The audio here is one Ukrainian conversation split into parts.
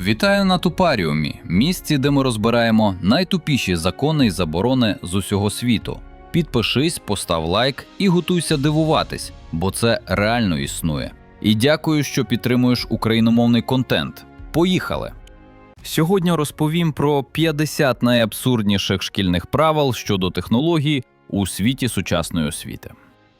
Вітаю на Тупаріумі, місці, де ми розбираємо найтупіші закони і заборони з усього світу. Підпишись, постав лайк і готуйся дивуватись, бо це реально існує. І дякую, що підтримуєш україномовний контент. Поїхали! Сьогодні розповім про 50 найабсурдніших шкільних правил щодо технологій у світі сучасної освіти.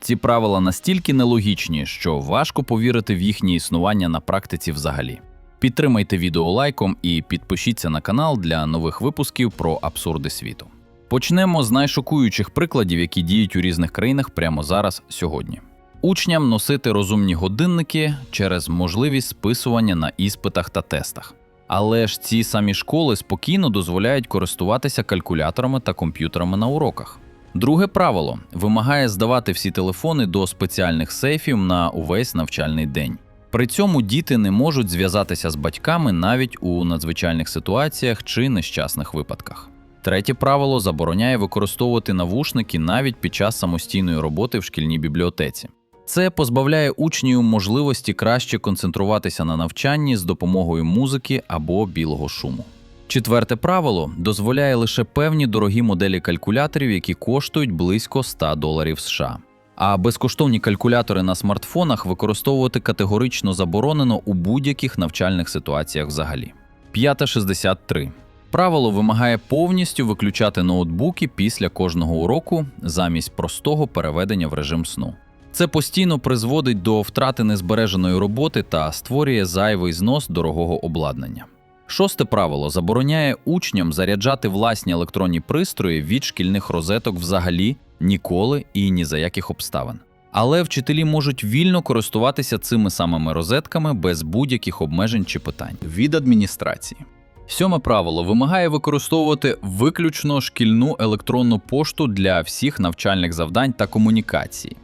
Ці правила настільки нелогічні, що важко повірити в їхнє існування на практиці взагалі. Підтримайте відео лайком і підпишіться на канал для нових випусків про абсурди світу. Почнемо з найшокуючих прикладів, які діють у різних країнах прямо зараз, сьогодні. Учням носити розумні годинники через можливість списування на іспитах та тестах. Але ж ці самі школи спокійно дозволяють користуватися калькуляторами та комп'ютерами на уроках. Друге правило вимагає здавати всі телефони до спеціальних сейфів на увесь навчальний день. При цьому діти не можуть зв'язатися з батьками навіть у надзвичайних ситуаціях чи нещасних випадках. Третє правило забороняє використовувати навушники навіть під час самостійної роботи в шкільній бібліотеці. Це позбавляє учнів можливості краще концентруватися на навчанні з допомогою музики або білого шуму. Четверте правило дозволяє лише певні дорогі моделі калькуляторів, які коштують близько 100 доларів США. А безкоштовні калькулятори на смартфонах використовувати категорично заборонено у будь-яких навчальних ситуаціях взагалі. 5.63. Правило вимагає повністю виключати ноутбуки після кожного уроку замість простого переведення в режим сну. Це постійно призводить до втрати незбереженої роботи та створює зайвий знос дорогого обладнання. Шосте правило забороняє учням заряджати власні електронні пристрої від шкільних розеток взагалі ніколи і ні за яких обставин. Але вчителі можуть вільно користуватися цими самими розетками без будь-яких обмежень чи питань від адміністрації. Сьоме правило вимагає використовувати виключно шкільну електронну пошту для всіх навчальних завдань та комунікацій.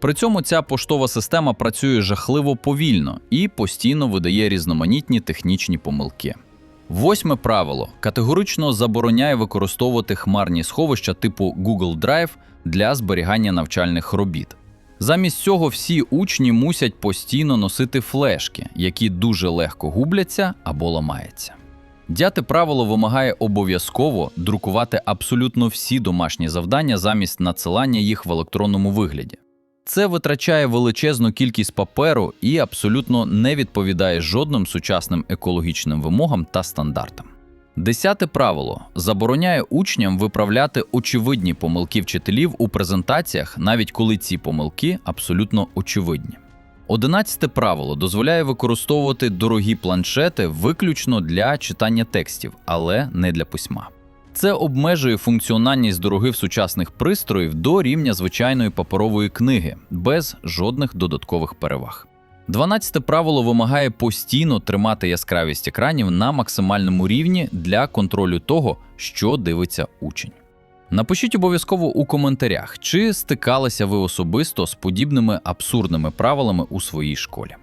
При цьому ця поштова система працює жахливо повільно і постійно видає різноманітні технічні помилки. Восьме правило категорично забороняє використовувати хмарні сховища типу Google Drive для зберігання навчальних робіт. Замість цього всі учні мусять постійно носити флешки, які дуже легко губляться або ламаються. Дяте правило вимагає обов'язково друкувати абсолютно всі домашні завдання замість надсилання їх в електронному вигляді. Це витрачає величезну кількість паперу і абсолютно не відповідає жодним сучасним екологічним вимогам та стандартам. Десяте правило забороняє учням виправляти очевидні помилки вчителів у презентаціях, навіть коли ці помилки абсолютно очевидні. Одинадцяте правило дозволяє використовувати дорогі планшети виключно для читання текстів, але не для письма. Це обмежує функціональність дорогих сучасних пристроїв до рівня звичайної паперової книги без жодних додаткових переваг. Дванадцяте правило вимагає постійно тримати яскравість екранів на максимальному рівні для контролю того, що дивиться учень. Напишіть обов'язково у коментарях, чи стикалися ви особисто з подібними абсурдними правилами у своїй школі.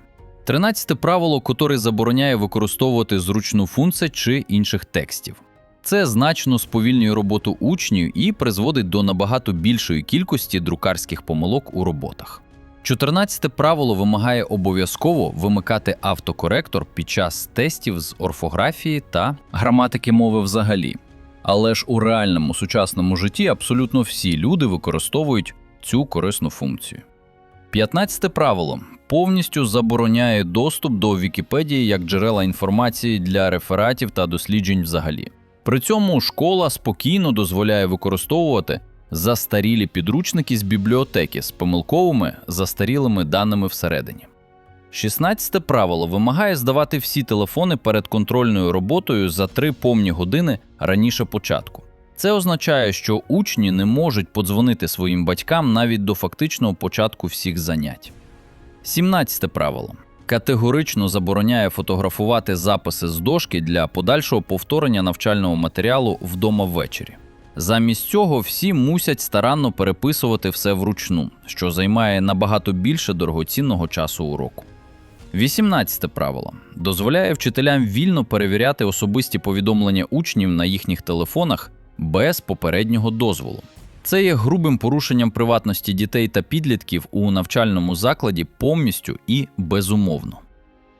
Тринадцяте правило, котре забороняє використовувати зручну функцію чи інших текстів. Це значно сповільнює роботу учнів і призводить до набагато більшої кількості друкарських помилок у роботах. 14 правило вимагає обов'язково вимикати автокоректор під час тестів з орфографії та граматики мови взагалі. Але ж у реальному сучасному житті абсолютно всі люди використовують цю корисну функцію. 15 правило повністю забороняє доступ до Вікіпедії як джерела інформації для рефератів та досліджень взагалі. При цьому школа спокійно дозволяє використовувати застарілі підручники з бібліотеки з помилковими застарілими даними всередині. 16 правило вимагає здавати всі телефони перед контрольною роботою за три повні години раніше початку. Це означає, що учні не можуть подзвонити своїм батькам навіть до фактичного початку всіх занять. 17 правило категорично забороняє фотографувати записи з дошки для подальшого повторення навчального матеріалу вдома ввечері. Замість цього всі мусять старанно переписувати все вручну, що займає набагато більше дорогоцінного часу уроку. 18 правило дозволяє вчителям вільно перевіряти особисті повідомлення учнів на їхніх телефонах без попереднього дозволу. Це є грубим порушенням приватності дітей та підлітків у навчальному закладі повністю і безумовно.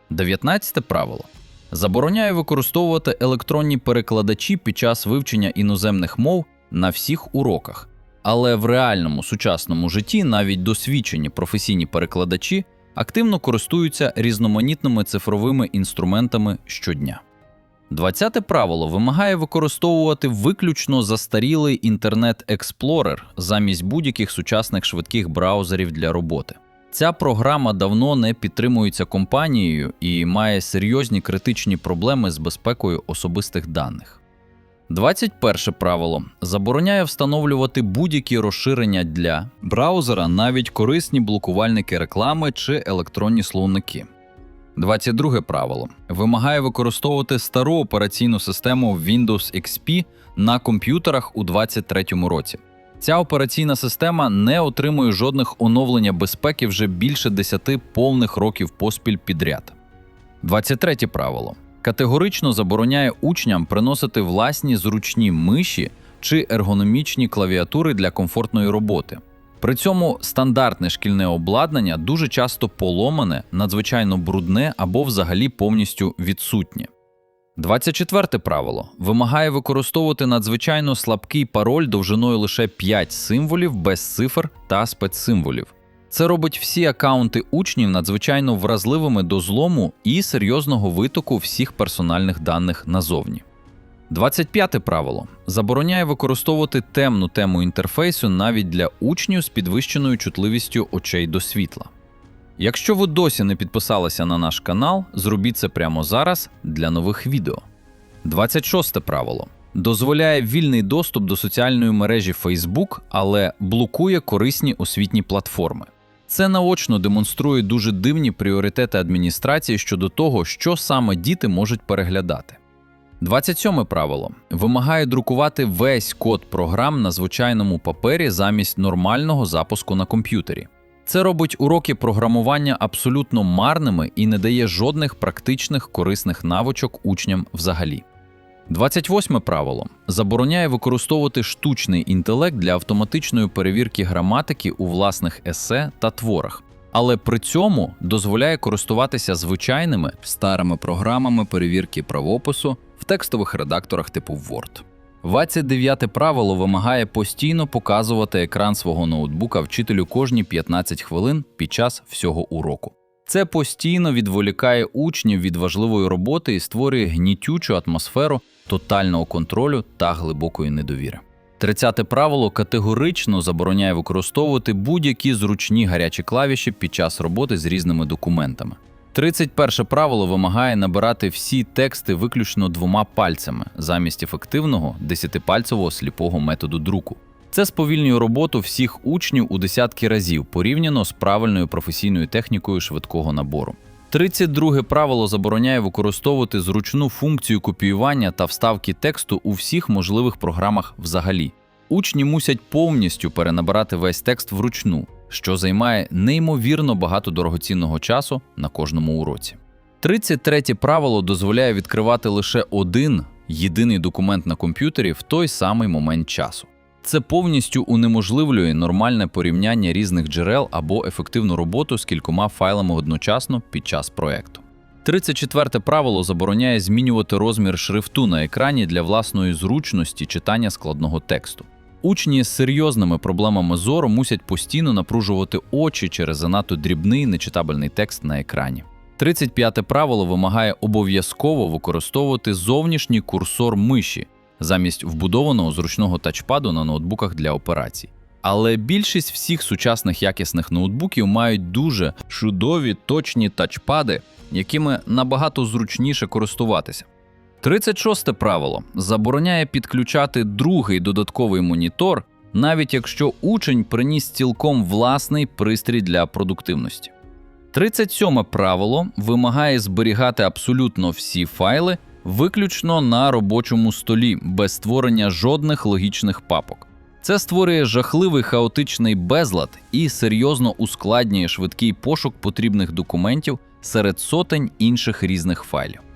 19 правило Забороняє використовувати електронні перекладачі під час вивчення іноземних мов на всіх уроках. Але в реальному сучасному житті навіть досвідчені професійні перекладачі активно користуються різноманітними цифровими інструментами щодня. Двадцяте правило вимагає використовувати виключно застарілий інтернет Explorer замість будь-яких сучасних швидких браузерів для роботи. Ця програма давно не підтримується компанією і має серйозні критичні проблеми з безпекою особистих даних. 21 правило забороняє встановлювати будь-які розширення для браузера, навіть корисні блокувальники реклами чи електронні словники. 22 правило вимагає використовувати стару операційну систему Windows XP на комп'ютерах у 2023 році. Ця операційна система не отримує жодних оновлення безпеки вже більше 10 повних років поспіль підряд. 23 правило категорично забороняє учням приносити власні зручні миші чи ергономічні клавіатури для комфортної роботи. При цьому стандартне шкільне обладнання дуже часто поломане, надзвичайно брудне або взагалі повністю відсутнє. 24 правило вимагає використовувати надзвичайно слабкий пароль довжиною лише 5 символів без цифр та спецсимволів. Це робить всі акаунти учнів надзвичайно вразливими до злому і серйозного витоку всіх персональних даних назовні. 25 правило забороняє використовувати темну тему інтерфейсу навіть для учнів з підвищеною чутливістю очей до світла. Якщо ви досі не підписалися на наш канал, зробіть це прямо зараз для нових відео. 26 правило дозволяє вільний доступ до соціальної мережі Facebook, але блокує корисні освітні платформи. Це наочно демонструє дуже дивні пріоритети адміністрації щодо того, що саме діти можуть переглядати. 27 правило вимагає друкувати весь код програм на звичайному папері замість нормального запуску на комп'ютері. Це робить уроки програмування абсолютно марними і не дає жодних практичних корисних навичок учням взагалі. 28 правило забороняє використовувати штучний інтелект для автоматичної перевірки граматики у власних есе та творах, але при цьому дозволяє користуватися звичайними старими програмами перевірки правопису текстових редакторах типу Word. 29 правило вимагає постійно показувати екран свого ноутбука вчителю кожні 15 хвилин під час всього уроку. Це постійно відволікає учнів від важливої роботи і створює гнітючу атмосферу тотального контролю та глибокої недовіри. Тридцяте правило категорично забороняє використовувати будь-які зручні гарячі клавіші під час роботи з різними документами. 31 правило вимагає набирати всі тексти виключно двома пальцями замість ефективного десятипальцевого сліпого методу друку. Це сповільнює роботу всіх учнів у десятки разів порівняно з правильною професійною технікою швидкого набору. 32 правило забороняє використовувати зручну функцію копіювання та вставки тексту у всіх можливих програмах взагалі. Учні мусять повністю перенабирати весь текст вручну, що займає неймовірно багато дорогоцінного часу на кожному уроці. 33 правило дозволяє відкривати лише один єдиний документ на комп'ютері в той самий момент часу. Це повністю унеможливлює нормальне порівняння різних джерел або ефективну роботу з кількома файлами одночасно під час проекту. 34 правило забороняє змінювати розмір шрифту на екрані для власної зручності читання складного тексту. Учні з серйозними проблемами зору мусять постійно напружувати очі через занадто дрібний нечитабельний текст на екрані. 35 правило вимагає обов'язково використовувати зовнішній курсор миші замість вбудованого зручного тачпаду на ноутбуках для операцій. Але більшість всіх сучасних якісних ноутбуків мають дуже чудові точні тачпади, якими набагато зручніше користуватися. 36 правило забороняє підключати другий додатковий монітор, навіть якщо учень приніс цілком власний пристрій для продуктивності. 37 правило вимагає зберігати абсолютно всі файли виключно на робочому столі, без створення жодних логічних папок. Це створює жахливий хаотичний безлад і серйозно ускладнює швидкий пошук потрібних документів серед сотень інших різних файлів.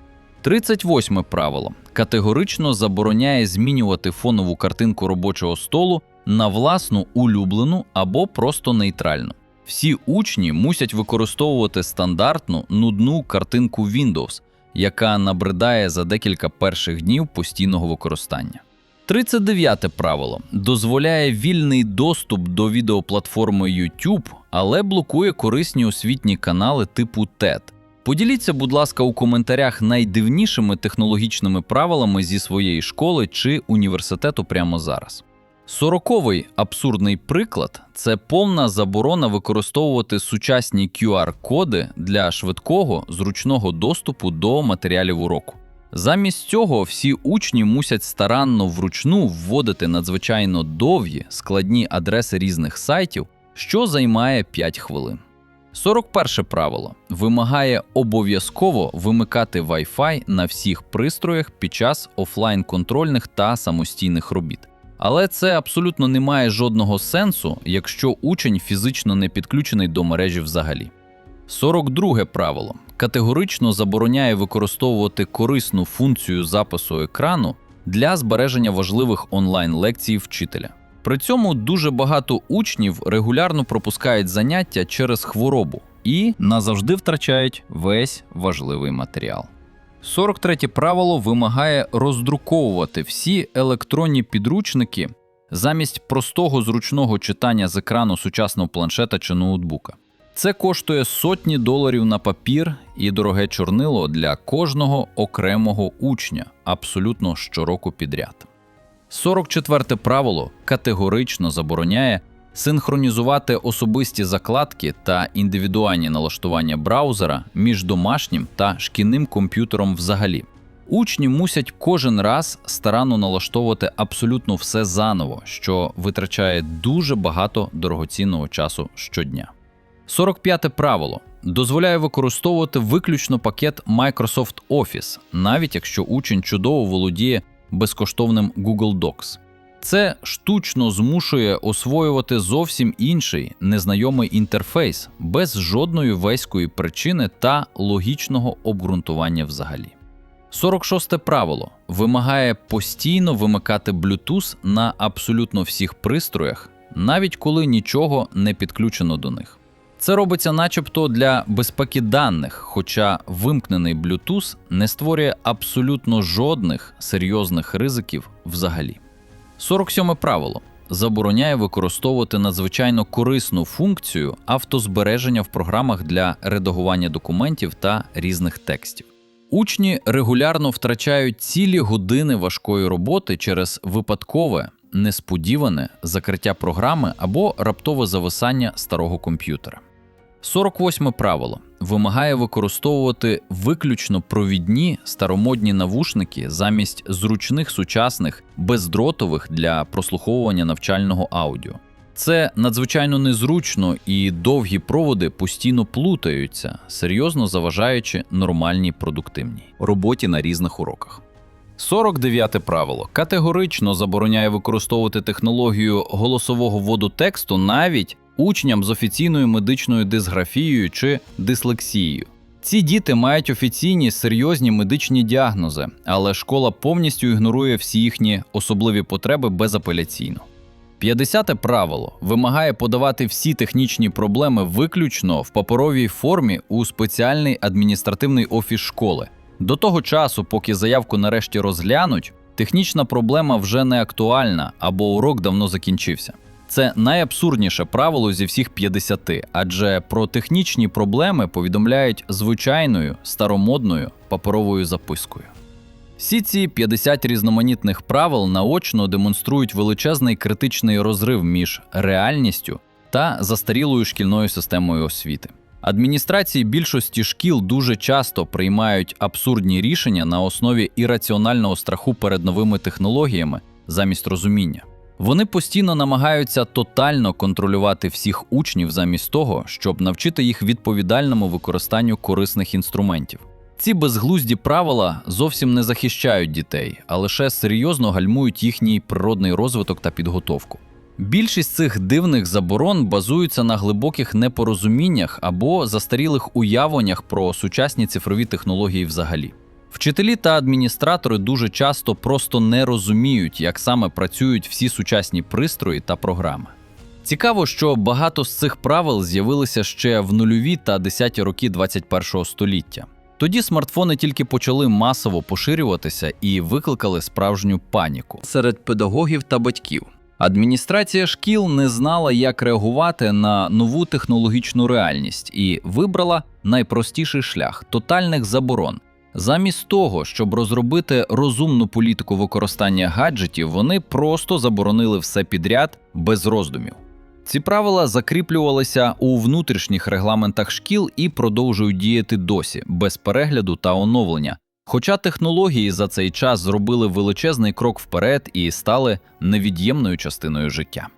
38 правило категорично забороняє змінювати фонову картинку робочого столу на власну улюблену або просто нейтральну. Всі учні мусять використовувати стандартну нудну картинку Windows, яка набридає за декілька перших днів постійного використання. 39 правило дозволяє вільний доступ до відеоплатформи YouTube, але блокує корисні освітні канали типу TED. Поділіться, будь ласка, у коментарях найдивнішими технологічними правилами зі своєї школи чи університету прямо зараз. Сороковий абсурдний приклад це повна заборона використовувати сучасні QR-коди для швидкого зручного доступу до матеріалів уроку. Замість цього всі учні мусять старанно вручну вводити надзвичайно довгі складні адреси різних сайтів, що займає 5 хвилин. 41 правило вимагає обов'язково вимикати Wi-Fi на всіх пристроях під час офлайн-контрольних та самостійних робіт. Але це абсолютно не має жодного сенсу, якщо учень фізично не підключений до мережі взагалі. 42 правило категорично забороняє використовувати корисну функцію запису екрану для збереження важливих онлайн-лекцій вчителя. При цьому дуже багато учнів регулярно пропускають заняття через хворобу і назавжди втрачають весь важливий матеріал. 43 правило вимагає роздруковувати всі електронні підручники замість простого зручного читання з екрану сучасного планшета чи ноутбука. Це коштує сотні доларів на папір і дороге чорнило для кожного окремого учня абсолютно щороку підряд. 44 правило категорично забороняє синхронізувати особисті закладки та індивідуальні налаштування браузера між домашнім та шкільним комп'ютером взагалі. Учні мусять кожен раз старанно налаштовувати абсолютно все заново, що витрачає дуже багато дорогоцінного часу щодня. 45 правило дозволяє використовувати виключно пакет Microsoft Office, навіть якщо учень чудово володіє безкоштовним Google Docs. Це штучно змушує освоювати зовсім інший незнайомий інтерфейс без жодної веської причини та логічного обґрунтування взагалі. 46 правило вимагає постійно вимикати Bluetooth на абсолютно всіх пристроях, навіть коли нічого не підключено до них. Це робиться начебто для безпеки даних, хоча вимкнений Bluetooth не створює абсолютно жодних серйозних ризиків взагалі. 47 правило забороняє використовувати надзвичайно корисну функцію автозбереження в програмах для редагування документів та різних текстів. Учні регулярно втрачають цілі години важкої роботи через випадкове, несподіване закриття програми або раптове зависання старого комп'ютера. 48 правило вимагає використовувати виключно провідні старомодні навушники замість зручних сучасних бездротових для прослуховування навчального аудіо. Це надзвичайно незручно і довгі проводи постійно плутаються, серйозно заважаючи нормальній продуктивній роботі на різних уроках. 49 правило категорично забороняє використовувати технологію голосового вводу тексту навіть учням з офіційною медичною дисграфією чи дислексією. Ці діти мають офіційні серйозні медичні діагнози, але школа повністю ігнорує всі їхні особливі потреби безапеляційно. 50 правило вимагає подавати всі технічні проблеми виключно в паперовій формі у спеціальний адміністративний офіс школи. До того часу, поки заявку нарешті розглянуть, технічна проблема вже не актуальна або урок давно закінчився. Це найабсурдніше правило зі всіх 50, адже про технічні проблеми повідомляють звичайною старомодною паперовою запискою. Всі ці 50 різноманітних правил наочно демонструють величезний критичний розрив між реальністю та застарілою шкільною системою освіти. Адміністрації більшості шкіл дуже часто приймають абсурдні рішення на основі ірраціонального страху перед новими технологіями замість розуміння. Вони постійно намагаються тотально контролювати всіх учнів замість того, щоб навчити їх відповідальному використанню корисних інструментів. Ці безглузді правила зовсім не захищають дітей, а лише серйозно гальмують їхній природний розвиток та підготовку. Більшість цих дивних заборон базуються на глибоких непорозуміннях або застарілих уявленнях про сучасні цифрові технології взагалі. Вчителі та адміністратори дуже часто просто не розуміють, як саме працюють всі сучасні пристрої та програми. Цікаво, що багато з цих правил з'явилися ще в нульові та десяті роки 21 століття. Тоді смартфони тільки почали масово поширюватися і викликали справжню паніку серед педагогів та батьків. Адміністрація шкіл не знала, як реагувати на нову технологічну реальність і вибрала найпростіший шлях тотальних заборон. Замість того, щоб розробити розумну політику використання гаджетів, вони просто заборонили все підряд без роздумів. Ці правила закріплювалися у внутрішніх регламентах шкіл і продовжують діяти досі, без перегляду та оновлення. Хоча технології за цей час зробили величезний крок вперед і стали невід'ємною частиною життя.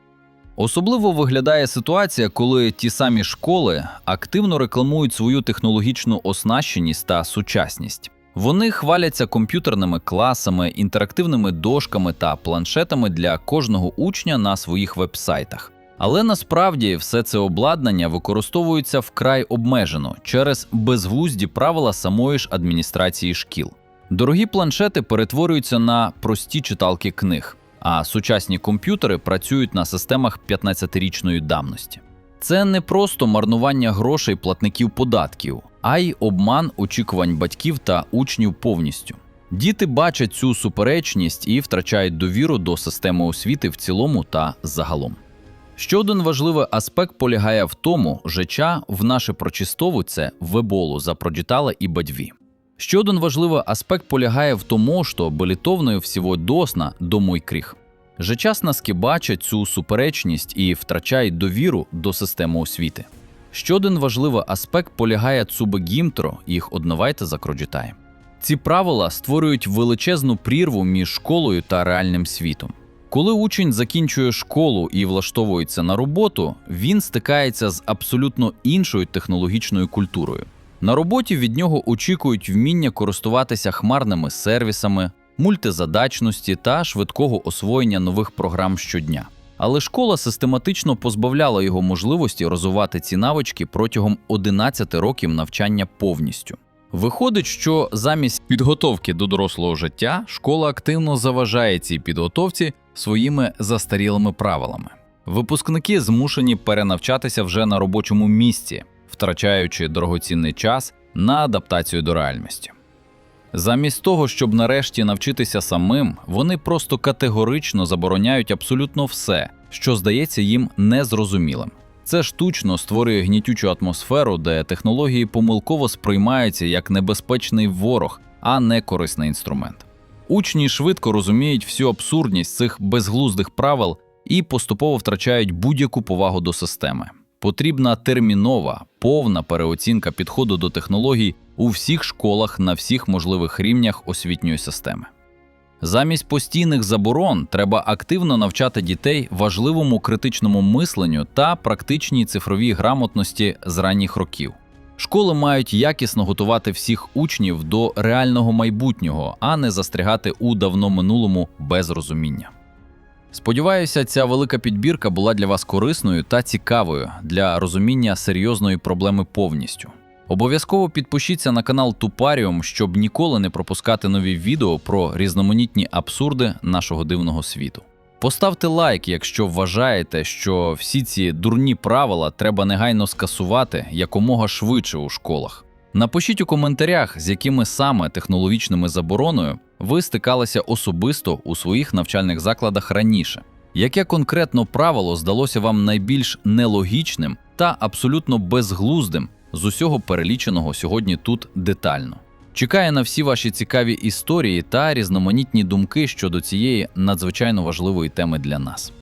Особливо виглядає ситуація, коли ті самі школи активно рекламують свою технологічну оснащеність та сучасність. Вони хваляться комп'ютерними класами, інтерактивними дошками та планшетами для кожного учня на своїх вебсайтах. Але насправді все це обладнання використовується вкрай обмежено через безглузді правила самої ж адміністрації шкіл. Дорогі планшети перетворюються на прості читалки книг, а сучасні комп'ютери працюють на системах 15-річної давності. Це не просто марнування грошей платників податків, а й обман очікувань батьків та учнів повністю. Діти бачать цю суперечність і втрачають довіру до системи освіти в цілому та загалом. Ще один важливий аспект полягає в тому, жеча в наше прочистову це веболу запрочитала і бадьві. Ще один важливий аспект полягає в тому, що белітовною всього досна до мой кріх. Жечаснаски бачать цю суперечність і втрачають довіру до системи освіти. Ще один важливий аспект полягає цубегімтро, їх одновайте закроджитає. Ці правила створюють величезну прірву між школою та реальним світом. Коли учень закінчує школу і влаштовується на роботу, він стикається з абсолютно іншою технологічною культурою. На роботі від нього очікують вміння користуватися хмарними сервісами, мультизадачності та швидкого освоєння нових програм щодня. Але школа систематично позбавляла його можливості розвивати ці навички протягом 11 років навчання повністю. Виходить, що замість підготовки до дорослого життя школа активно заважає цій підготовці своїми застарілими правилами. Випускники змушені перенавчатися вже на робочому місці, втрачаючи дорогоцінний час на адаптацію до реальності. Замість того, щоб нарешті навчитися самим, вони просто категорично забороняють абсолютно все, що здається їм незрозумілим. Це штучно створює гнітючу атмосферу, де технології помилково сприймаються як небезпечний ворог, а не корисний інструмент. Учні швидко розуміють всю абсурдність цих безглуздих правил і поступово втрачають будь-яку повагу до системи. Потрібна термінова, повна переоцінка підходу до технологій у всіх школах на всіх можливих рівнях освітньої системи. Замість постійних заборон треба активно навчати дітей важливому критичному мисленню та практичній цифровій грамотності з ранніх років. Школи мають якісно готувати всіх учнів до реального майбутнього, а не застрягати у давно минулому без розуміння. Сподіваюся, ця велика підбірка була для вас корисною та цікавою для розуміння серйозної проблеми повністю. Обов'язково підпишіться на канал Тупаріум, щоб ніколи не пропускати нові відео про різноманітні абсурди нашого дивного світу. Поставте лайк, якщо вважаєте, що всі ці дурні правила треба негайно скасувати якомога швидше у школах. Напишіть у коментарях, з якими саме технологічними забороною ви стикалися особисто у своїх навчальних закладах раніше. Яке конкретно правило здалося вам найбільш нелогічним та абсолютно безглуздим з усього переліченого сьогодні тут детально? Чекає на всі ваші цікаві історії та різноманітні думки щодо цієї надзвичайно важливої теми для нас.